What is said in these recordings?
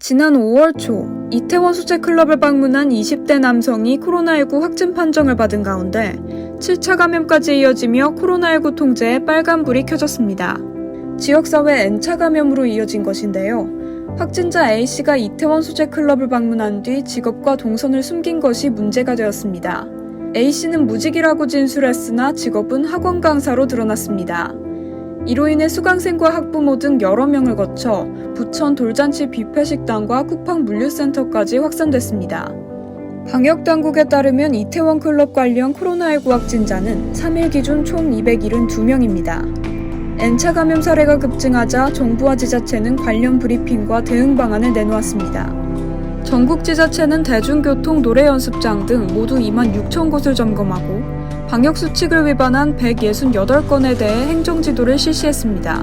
지난 5월 초 이태원 수제 클럽을 방문한 20대 남성이 코로나19 확진 판정을 받은 가운데 7차 감염까지 이어지며 코로나19 통제에 빨간불이 켜졌습니다. 지역사회 N차 감염으로 이어진 것인데요. 확진자 A씨가 이태원 수제 클럽을 방문한 뒤 직업과 동선을 숨긴 것이 문제가 되었습니다. A씨는 무직이라고 진술했으나 직업은 학원 강사로 드러났습니다. 이로 인해 수강생과 학부모 등 여러 명을 거쳐 부천 돌잔치 뷔페 식당과 쿠팡 물류센터까지 확산됐습니다. 방역 당국에 따르면 이태원 클럽 관련 코로나19 확진자는 3일 기준 총 272명입니다. N차 감염 사례가 급증하자 정부와 지자체는 관련 브리핑과 대응 방안을 내놓았습니다. 전국 지자체는 대중교통, 노래 연습장 등 모두 2만 6천 곳을 점검하고 방역 수칙을 위반한 168건에 대해 행정지도를 실시했습니다.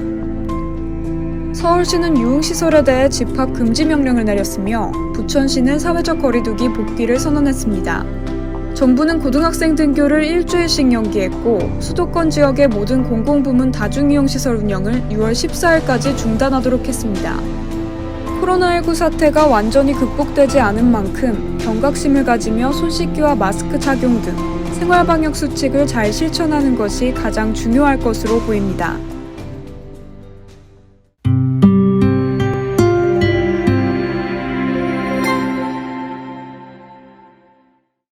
서울시는 유흥시설에 대해 집합 금지 명령을 내렸으며 부천시는 사회적 거리두기 복귀를 선언했습니다. 정부는 고등학생 등교를 일주일씩 연기했고 수도권 지역의 모든 공공부문 다중이용시설 운영을 6월 14일까지 중단하도록 했습니다. 코로나19 사태가 완전히 극복되지 않은 만큼 경각심을 가지며 손 씻기와 마스크 착용 등 생활방역 수칙을 잘 실천하는 것이 가장 중요할 것으로 보입니다.